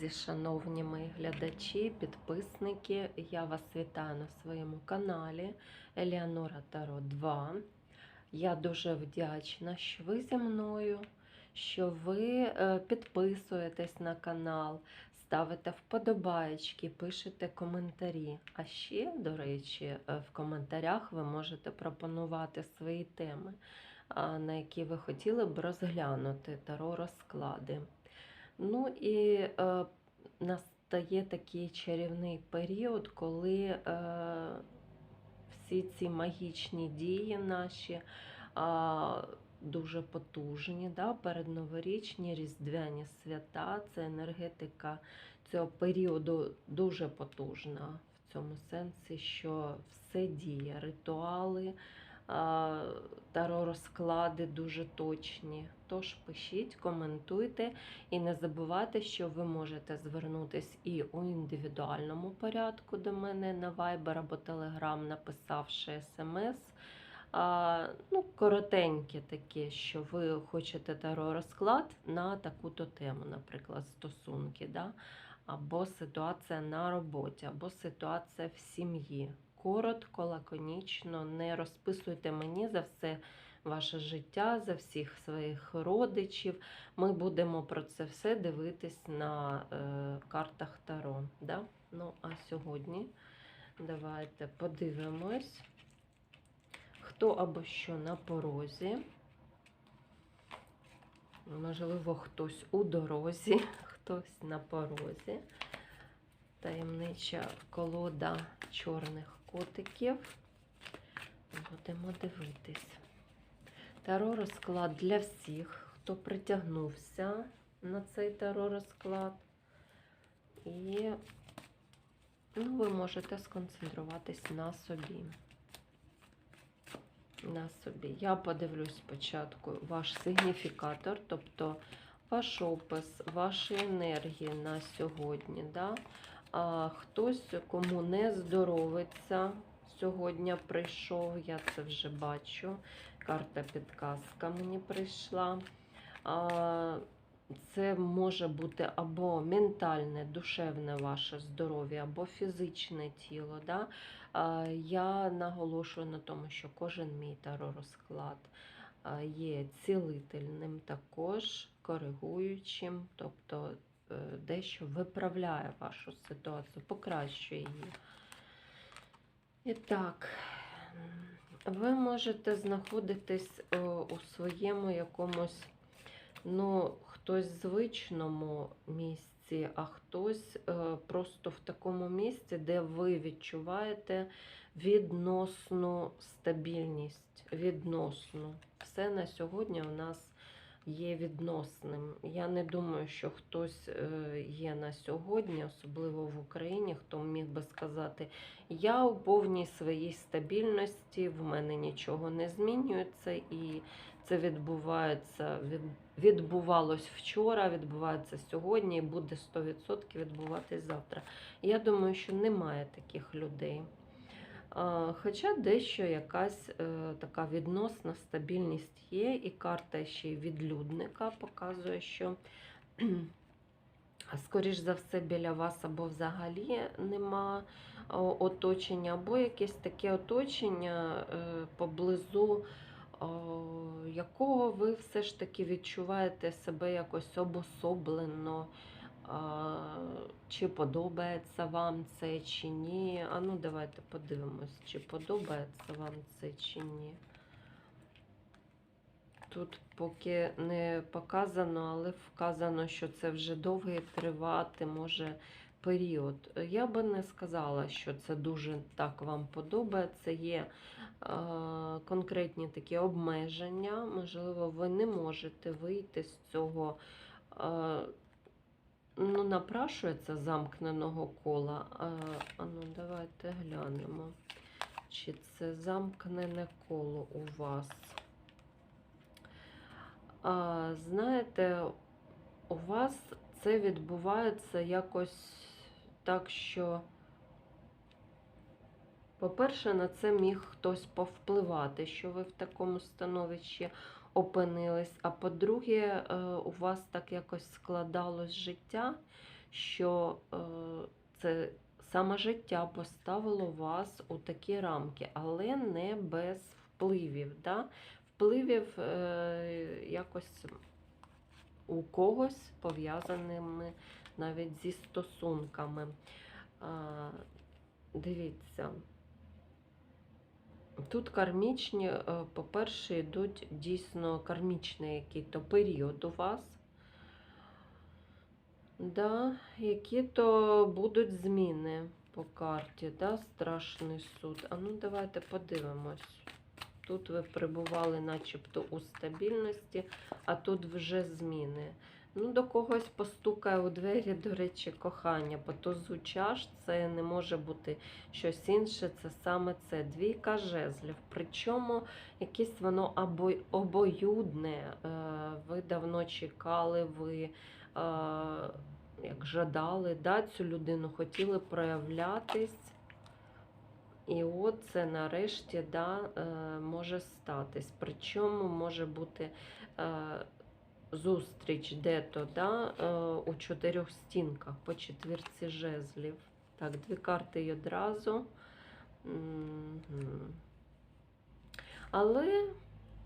Друзі, шановні мої глядачі, підписники, я вас вітаю на своєму каналі Еліанора Таро 2. Я дуже вдячна, що ви зі мною, що ви е, підписуєтесь на канал, ставите вподобаєчки, пишете коментарі. А ще, до речі, е, в коментарях ви можете пропонувати свої теми, на які ви хотіли б розглянути таро розклади. Ну і е, настає такий чарівний період, коли е, всі ці магічні дії наші а, дуже потужні, да, передноворічні, різдвяні свята, це енергетика цього періоду дуже потужна в цьому сенсі, що все діє, ритуали. Таро розклади дуже точні. Тож пишіть, коментуйте. І не забувайте, що ви можете звернутися і у індивідуальному порядку до мене на Viber або Telegram, написавши смс. А, ну, коротеньке таке, що ви хочете таро розклад на таку-то тему, наприклад, стосунки, да? або ситуація на роботі, або ситуація в сім'ї. Коротко, лаконічно, не розписуйте мені за все ваше життя, за всіх своїх родичів. Ми будемо про це все дивитись на е, картах Таро. Да? Ну, а сьогодні давайте подивимось, хто або що на порозі. Можливо, хтось у дорозі, хтось на порозі. Таємнича колода чорних котиків. Будемо дивитись. Таро розклад для всіх, хто притягнувся на цей таро розклад. І ну, ви можете сконцентруватись на собі. На собі. Я подивлюсь спочатку ваш сигніфікатор, тобто ваш опис, ваші енергії на сьогодні. Да? А хтось, кому не здоровиться, сьогодні прийшов, я це вже бачу. Карта підказка мені прийшла. А, Це може бути або ментальне, душевне ваше здоров'я, або фізичне тіло. Да? Я наголошую на тому, що кожен мій таророзклад є цілительним, також коригуючим, тобто дещо виправляє вашу ситуацію, покращує її. І так, ви можете знаходитись у своєму якомусь, ну, хтось звичному місці, а хтось е, просто в такому місці, де ви відчуваєте відносну стабільність. Відносну. Все на сьогодні у нас є відносним. Я не думаю, що хтось е, є на сьогодні, особливо в Україні, хто міг би сказати, я у повній своїй стабільності, в мене нічого не змінюється, і це відбувається, відбувалось вчора, відбувається сьогодні і буде 100% відбуватись завтра. Я думаю, що немає таких людей. Хоча дещо якась е, така відносна стабільність є, і карта ще й відлюдника показує, що, скоріш за все, біля вас або взагалі нема оточення, або якесь таке оточення е, поблизу, якого ви все ж таки відчуваєте себе якось обособлено. Чи подобається вам це, чи ні. А ну, давайте подивимось, чи подобається вам це, чи ні. Тут поки не показано, але вказано, що це вже довгий тривати може період. Я би не сказала, що це дуже так вам подобається. Є е, конкретні такі обмеження. Можливо, ви не можете вийти з цього. Е, ну, напрашується замкненого кола. А, а ну, давайте глянемо, чи це замкнене коло у вас. А, Знаєте, у вас це відбувається якось так, що, по-перше, на це міг хтось повпливати, що ви в такому становищі опинились. А по-друге, е, у вас так якось складалось життя, що е, це саме життя поставило вас у такі рамки, але не без впливів. Да? Впливів е, якось у когось пов'язаними навіть зі стосунками. Дивіться. Тут кармічні, е, по-перше, йдуть дійсно кармічний який-то період у вас. Да, які-то будуть зміни по карті, да, страшний суд. А ну давайте подивимось. Тут ви перебували начебто у стабільності, а тут вже зміни. Ну, до когось постукає у двері, до речі, кохання, бо то звучаш, це не може бути щось інше, це саме це. Двійка жезлів. Причому якесь воно або обоюдне. е, Ви давно чекали, ви е, як жадали да, цю людину, хотіли проявлятись. І от це нарешті да, е, може статись. Причому може бути зустріч де-то да, е, у чотирьох стінках по четвірці жезлів. Так, дві карти й одразу. Але,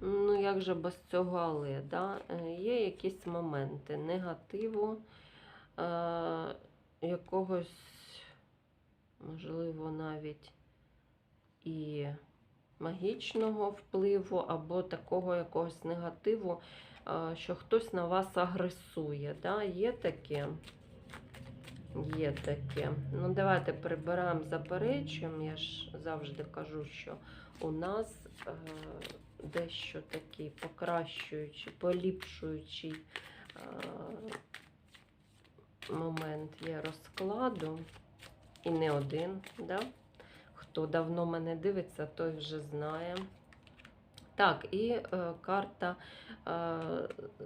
ну як же без цього але, да? е, є якісь моменти негативу, е, якогось, можливо, навіть і магічного впливу, або такого якогось негативу, що хтось на вас агресує. Да? Є таке? Є таке. Ну, давайте прибираємо, заперечуємо. Я ж завжди кажу, що у нас е, дещо такий покращуючий, поліпшуючий е, момент є розкладу. І не один. Да? Хто давно мене дивиться, той вже знає. Так, і е, карта, е,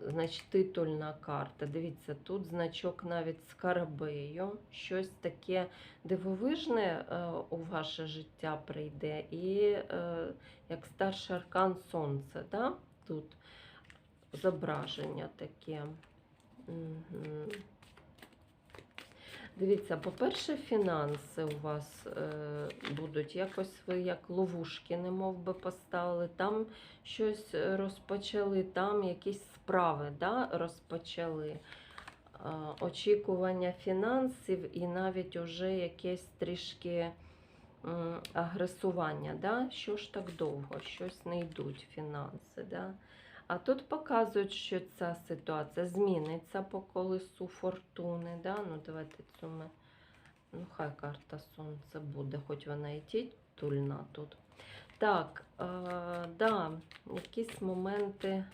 значить, титульна карта. Дивіться, тут значок навіть з карабею. Щось таке дивовижне е, у ваше життя прийде. І е, як старший аркан сонце, да? тут зображення таке. Угу. Дивіться, по-перше, фінанси у вас е, будуть якось ви як ловушки, не мов би поставили. Там щось розпочали, там якісь справи да, розпочали. Е, очікування фінансів і навіть уже якесь трішки агресування. Да? Що ж так довго? Щось не йдуть фінанси. Да? А тут показують, що ця ситуація зміниться по колесу фортуни. Да? Ну, давайте цю ми... Ну, хай карта сонця буде, хоч вона і титульна тут. Так, е, да, якісь моменти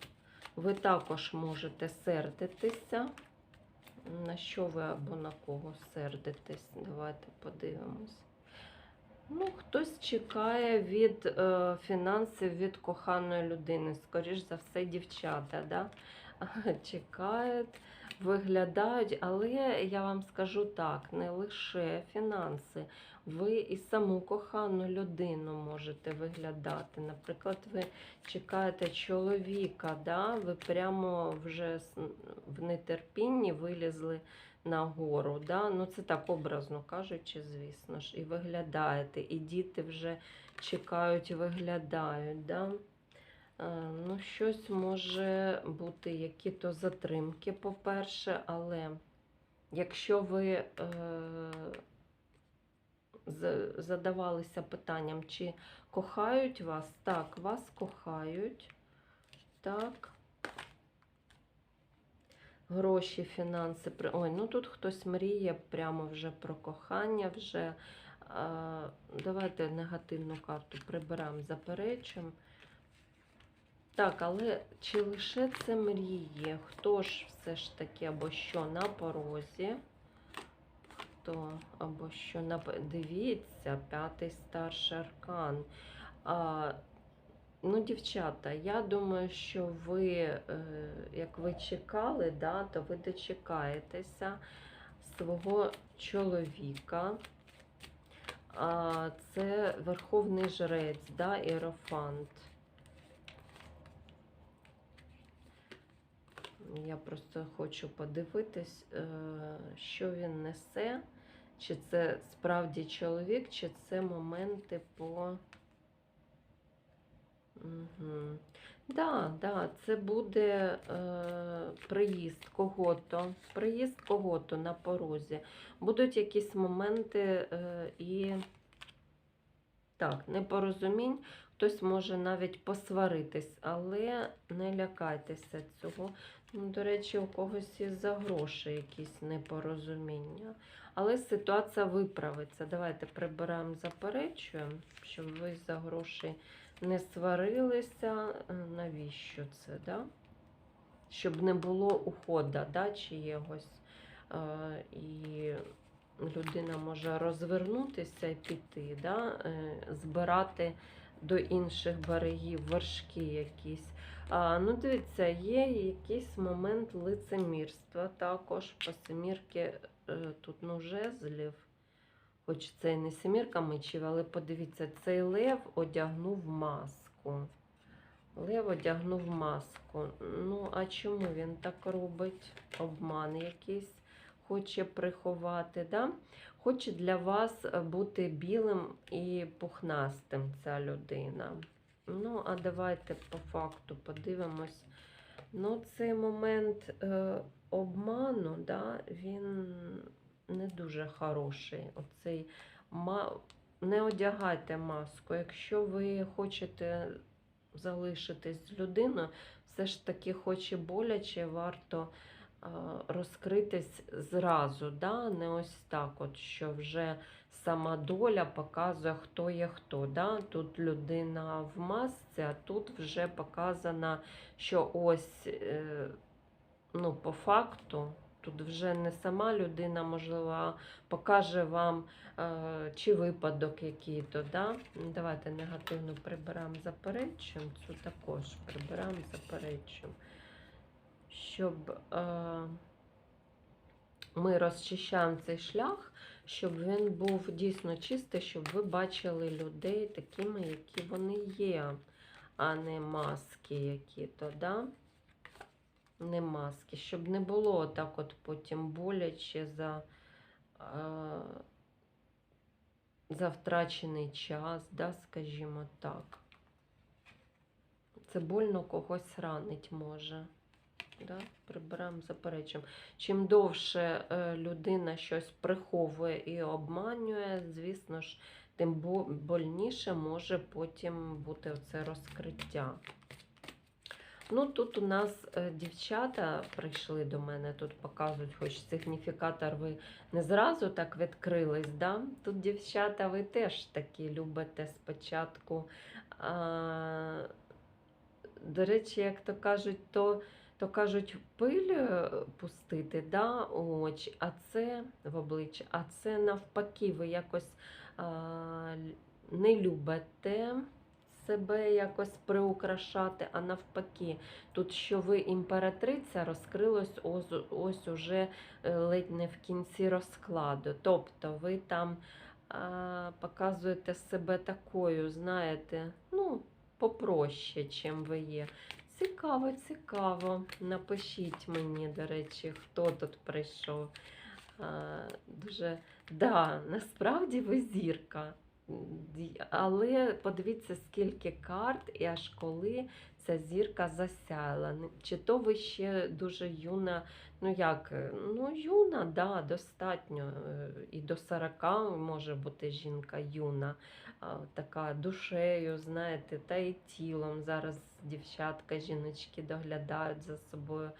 ви також можете сердитися. На що ви або на кого сердитесь? Давайте подивимось. Ну, хтось чекає від е, фінансів від коханої людини. Скоріш за все, дівчата, да? чекають, виглядають, але я вам скажу так: не лише фінанси. Ви і саму кохану людину можете виглядати. Наприклад, ви чекаєте чоловіка, да? ви прямо вже в нетерпінні вилізли на гору. Да? Ну, це так образно кажучи, звісно ж, і виглядаєте, і діти вже чекають, виглядають. Да? Е, Ну, щось може бути, які-то затримки, по-перше, але якщо ви е, задавалися питанням, чи кохають вас, так, вас кохають. Так. Гроші, фінанси. Ой, ну тут хтось мріє прямо вже про кохання, вже. Давайте негативну карту приберемо, заперечуємо. Так, але чи лише це мріє? Хто ж все ж таки або що на порозі? Хто або що на Дивіться, п'ятий старший аркан. Ну, дівчата, я думаю, що ви, е, як ви чекали, да, то ви дочекаєтеся свого чоловіка. Це Верховний Жрець, да, Іерофант. Я просто хочу подивитись, е, що він несе. Чи це справді чоловік, чи це моменти по. Угу. Да, да, це буде е, приїзд кого-то, приїзд кого-то на порозі. Будуть якісь моменти е, і так, непорозумінь, хтось може навіть посваритись, але не лякайтеся цього. Ну, До речі, у когось із-за грошей якісь непорозуміння. Але ситуація виправиться. Давайте прибираємо, заперечуємо, щоб ви за гроші не сварилися. Е, Навіщо це? Да? Щоб не було ухода да, чиєгось. Е, І людина може розвернутися і піти, да? е, збирати до інших берегів вершки якісь. А, ну, дивіться, є якийсь момент лицемірства також по семірки е, тут ну, жезлів. Хоч це не семірка мечів, але подивіться, цей лев одягнув маску. Лев одягнув маску. Ну, а чому він так робить? Обман якийсь хоче приховати. Да? Хоче для вас бути білим і пухнастим ця людина. Ну, а давайте по факту подивимось. Ну, цей момент е, обману, да, він не дуже хороший. Оцей. Не одягайте маску. Якщо ви хочете залишитись з людиною, все ж таки, хоч і боляче, варто розкритись зразу, да? не ось так, от, що вже сама доля показує, хто є хто. Да? Тут людина в масці, а тут вже показано, що ось е, ну, по факту. Тут вже не сама людина, можливо, покаже вам е, чи випадок який-то. Да? Давайте негативну прибираємо заперечуємо, цю також прибираємо заперечуємо. Щоб е, ми розчищаємо цей шлях, щоб він був дійсно чистий, щоб ви бачили людей такими, які вони є, а не маски які-то. Да? Не маски, щоб не було так от потім боляче за, е, за втрачений час, да, скажімо так. Це больно когось ранить може. Да? Прибираємо, заперечуємо. Чим довше е, людина щось приховує і обманює, звісно ж, тим бо- больніше може потім бути оце розкриття. Ну, тут у нас е, дівчата прийшли до мене, тут показують, хоч сигніфікатор ви не зразу так відкрились. Да? Тут, дівчата, ви теж такі любите спочатку. А, до речі, як то кажуть, то, то кажуть, пиль е, пустити да, у очі, а це в обличчя, а це навпаки, ви якось а, не любите себе якось приукрашати, а навпаки, тут, що ви імператриця, розкрилось ось, ось уже е, ледь не в кінці розкладу. Тобто ви там а, показуєте себе такою, знаєте, ну, попроще, чим ви є. Цікаво, цікаво. Напишіть мені, до речі, хто тут прийшов. А, дуже, да, насправді ви зірка. Але подивіться, скільки карт, і аж коли ця зірка засяяла. Чи то ви ще дуже юна, ну як, е, ну юна, да, достатньо. е, І до 40 може бути жінка юна, така душею, знаєте, та і тілом. Зараз дівчатка, жіночки доглядають за собою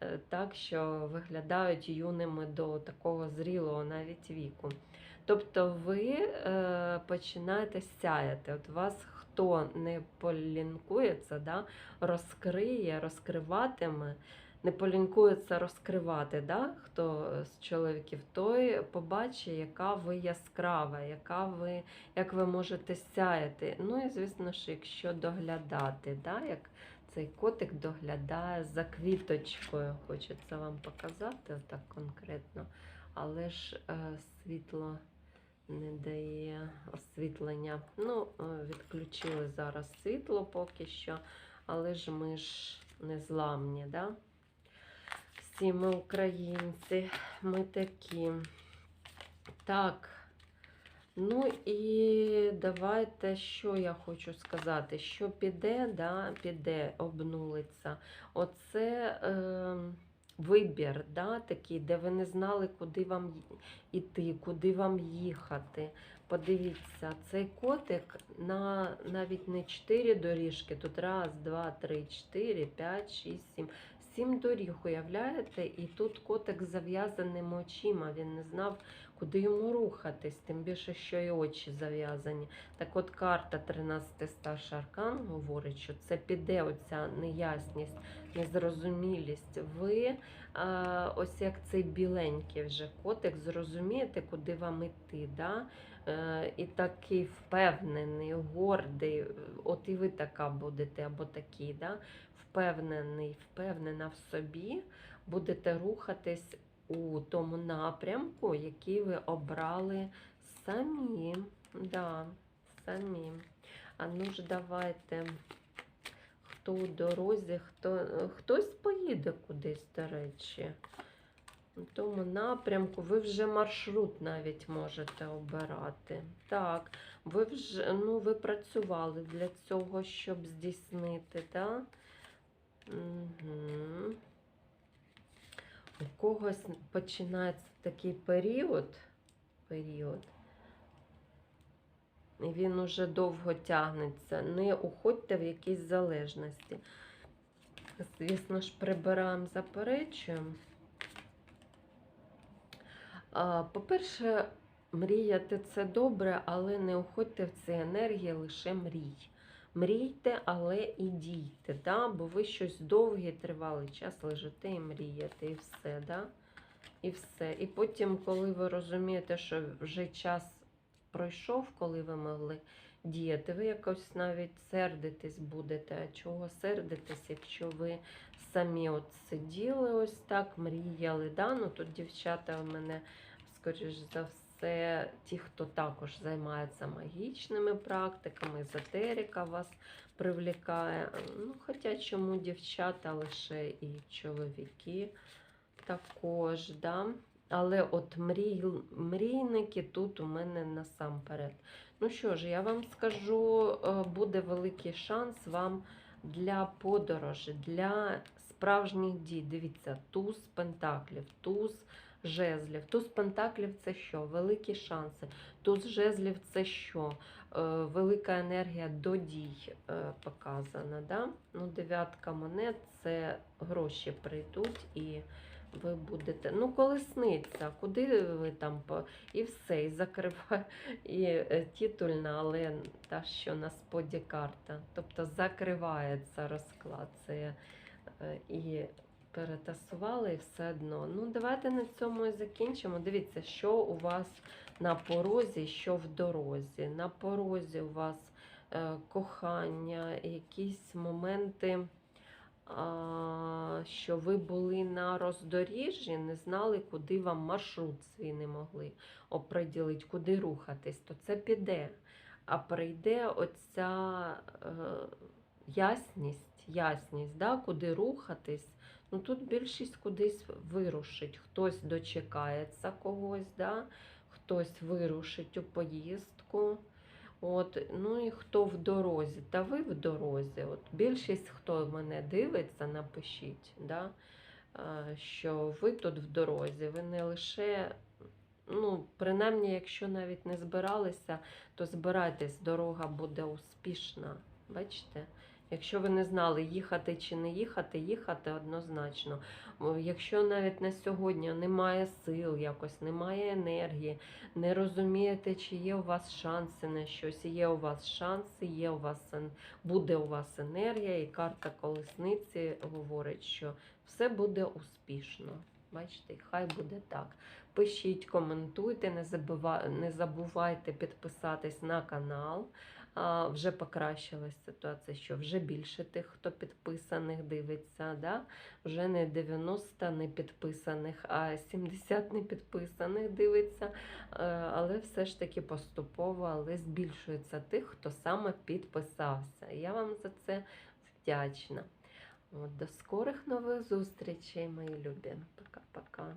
е, так, що виглядають юними до такого зрілого навіть віку. Тобто ви е, починаєте сяяти. От вас хто не полінкується, да, розкриє, розкриватиме, не полінкується розкривати, да, хто з чоловіків, той побачить, яка ви яскрава, яка ви, як ви можете сяяти. Ну і звісно ж, якщо доглядати, да, як цей котик доглядає за квіточкою, хочеться вам показати отак конкретно. Але ж е, світло не дає освітлення. Ну, е, відключили зараз світло поки що, але ж ми ж не зламні, да? молодці, ми українці, ми такі. Так. Ну і давайте, що я хочу сказати, що піде, да, піде, обнулиться. Оце е, вибір, да, такий, де ви не знали, куди вам йти, куди вам їхати. Подивіться, цей котик на навіть не 4 доріжки, тут раз, два, три, чотири, п'ять, шість, сім. Сім доріг, уявляєте? І тут котик з зав'язаними очима. Він не знав, куди йому рухатись, тим більше, що і очі зав'язані. Так от карта 13 старший аркан говорить, що це піде оця неясність, незрозумілість. Ви а, ось як цей біленький вже котик, зрозумієте, куди вам іти. Да? Е, і такий впевнений, гордий, от і ви така будете, або такий, да? впевнений, впевнена в собі, будете рухатись у тому напрямку, який ви обрали самі. Да, самі. А ну ж давайте, хто у дорозі, хто, хтось поїде кудись, до речі. У тому напрямку ви вже маршрут навіть можете обирати. Так, ви вже ну, ви працювали для цього, щоб здійснити, так? Угу. У когось починається такий період, період, і він уже довго тягнеться. Не уходьте в якісь залежності. Звісно ж, прибираємо, заперечуємо. По-перше, мріяти це добре, але не уходьте в ці енергії лише мрій. Мрійте, але і дійте, да? бо ви щось довгий, тривалий час лежите і мрієте, і все. Да? І все. І потім, коли ви розумієте, що вже час пройшов, коли ви могли діяти, ви якось навіть сердитесь будете. А чого сердитесь, якщо ви самі от сиділи ось так, мріяли. Да? Ну, Тут дівчата в мене, скоріш за все, це ті, хто також займається магічними практиками, езотерика вас привлікає. Ну, Хоча чому дівчата лише і чоловіки також. Да? Але от мрій, мрійники тут у мене насамперед. Ну що ж, я вам скажу, е, буде великий шанс вам для подорожі, для справжніх дій. Дивіться, туз пентаклів, туз жезлів. Туз пентаклів це що? Великі шанси. Туз жезлів це що? Е, велика енергія до дій е, показана. Да? Ну, Дев'ятка монет це гроші прийдуть і. Ви будете, ну, колесниця, куди ви там і все, і закриває і е, титульна, але та, що на споді карта. Тобто закривається розклад. Це і перетасували і все одно. Ну, давайте на цьому і закінчимо. Дивіться, що у вас на порозі, що в дорозі. На порозі у вас е, кохання, якісь моменти. Що ви були на роздоріжжі, не знали, куди вам маршрут свій не могли оприділити, куди рухатись, то це піде. А прийде оця е, ясність, ясність, да, куди рухатись. Ну Тут більшість кудись вирушить. Хтось дочекається когось, да, хтось вирушить у поїздку. От, Ну і хто в дорозі? Та ви в дорозі. От Більшість, хто мене дивиться, напишіть, да, що ви тут в дорозі, ви не лише, ну, принаймні, якщо навіть не збиралися, то збирайтесь, дорога буде успішна. Бачите? Якщо ви не знали, їхати чи не їхати, їхати однозначно. Якщо навіть на сьогодні немає сил, якось немає енергії, не розумієте, чи є у вас шанси на щось, є у вас шанси, є у вас буде у вас енергія, і карта колесниці говорить, що все буде успішно. Бачите, хай буде так. Пишіть, коментуйте, не забувайте підписатись на канал вже покращилась ситуація, що вже більше тих, хто підписаних дивиться. Да? Вже не 90 не підписаних, а 70 не підписаних дивиться. Е, але все ж таки поступово але збільшується тих, хто саме підписався. Я вам за це вдячна. От, до скорих нових зустрічей, мої любі. Пока-пока.